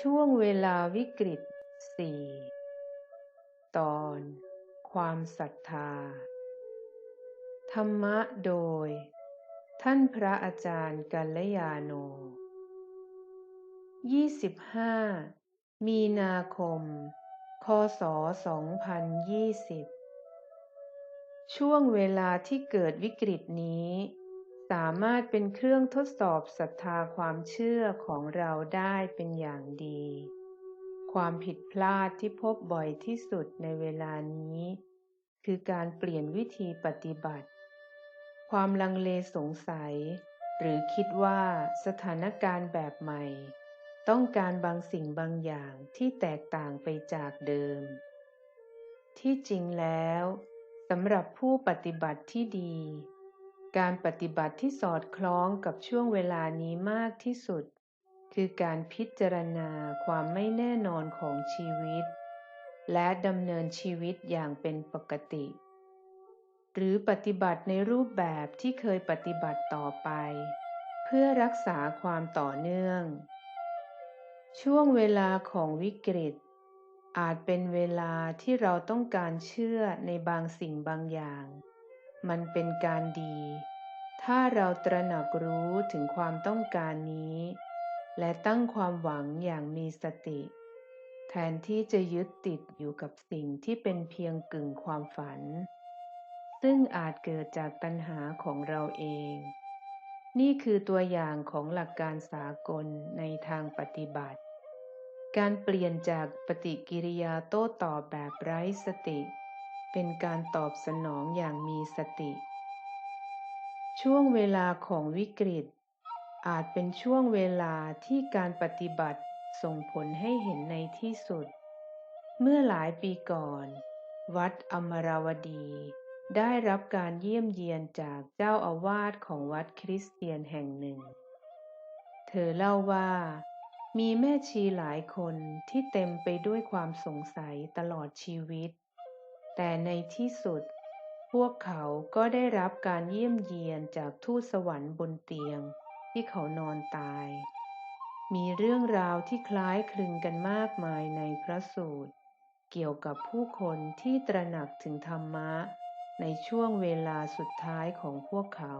ช่วงเวลาวิกฤตสี่ตอน ความศรัทธา ธรรมะโดย ท่านพระอาจารย์กัลยาโน 25 มีนาคม คศ 2020 ช่วงเวลาที่เกิดวิกฤตนี้ามารถเป็นเครื่องทดสอบศรัทธาความเชื่อของเราได้เป็นอย่างดี ความผิดพลาดที่พบบ่อยที่สุดในเวลานี้ คือการเปลี่ยนวิธีปฏิบัติ ความลังเลสงสัย หรือคิดว่าสถานการณ์แบบใหม่ ต้องการบางสิ่งบางอย่างที่แตกต่างไปจากเดิม ที่จริงแล้วสำหรับผู้ปฏิบัติที่ดี การปฏิบัติที่สอดคล้องกับช่วงเวลานี้มากที่สุด คือการพิจารณาความไม่แน่นอนของชีวิต และดำเนินชีวิตอย่างเป็นปกติ หรือปฏิบัติในรูปแบบที่เคยปฏิบัติต่อไป เพื่อรักษาความต่อเนื่อง ช่วงเวลาของวิกฤต อาจเป็นเวลาที่เราต้องการเชื่อในบางสิ่งบางอย่าง มันเป็นการดี ถ้าเราตระหนักรู้ถึงความต้องการนี้ และตั้งความหวังอย่างมีสติ แทนที่จะยึดติดอยู่กับสิ่งที่เป็นเพียงกึ่งความฝัน ซึ่งอาจเกิดจากตัณหาของเราเอง นี่คือตัวอย่างของหลักการสากลในทางปฏิบัติ การเปลี่ยนจากปฏิกิริยาโต้ตอบแบบไร้สติ เป็นการตอบสนองอย่างมีสติ ช่วงเวลาของวิกฤต อาจเป็นช่วงเวลาที่การปฏิบัติส่งผลให้เห็นในที่สุด เมื่อหลายปีก่อน วัดอมราวดี ได้รับการเยี่ยมเยียนจากเจ้าอาวาสของวัดคริสเตียนแห่งหนึ่ง เธอเล่าว่ามีแม่ชีหลายคนที่เต็มไปด้วยความสงสัยตลอดชีวิต แต่ในที่สุด พวกเขาก็ได้รับการเยี่ยมเยียนจากทูตสวรรค์บนเตียง ที่เขานอนตาย มีเรื่องราวที่คล้ายคลึงกันมากมายในพระสูตร เกี่ยวกับผู้คนที่ตระหนักถึงธรรมะ ในช่วงเวลาสุดท้ายของพวกเขา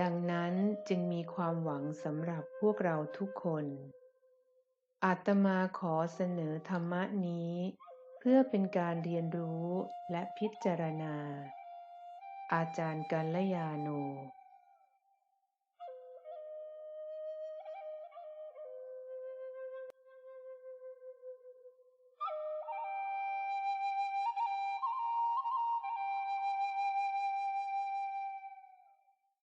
ดังนั้นจึงมีความหวังสำหรับพวกเราทุกคนอาตมาขอเสนอธรรมะนี้ พื่อเป็นการเรียนรู้และพิจารณา อาจารย์กัลยาโน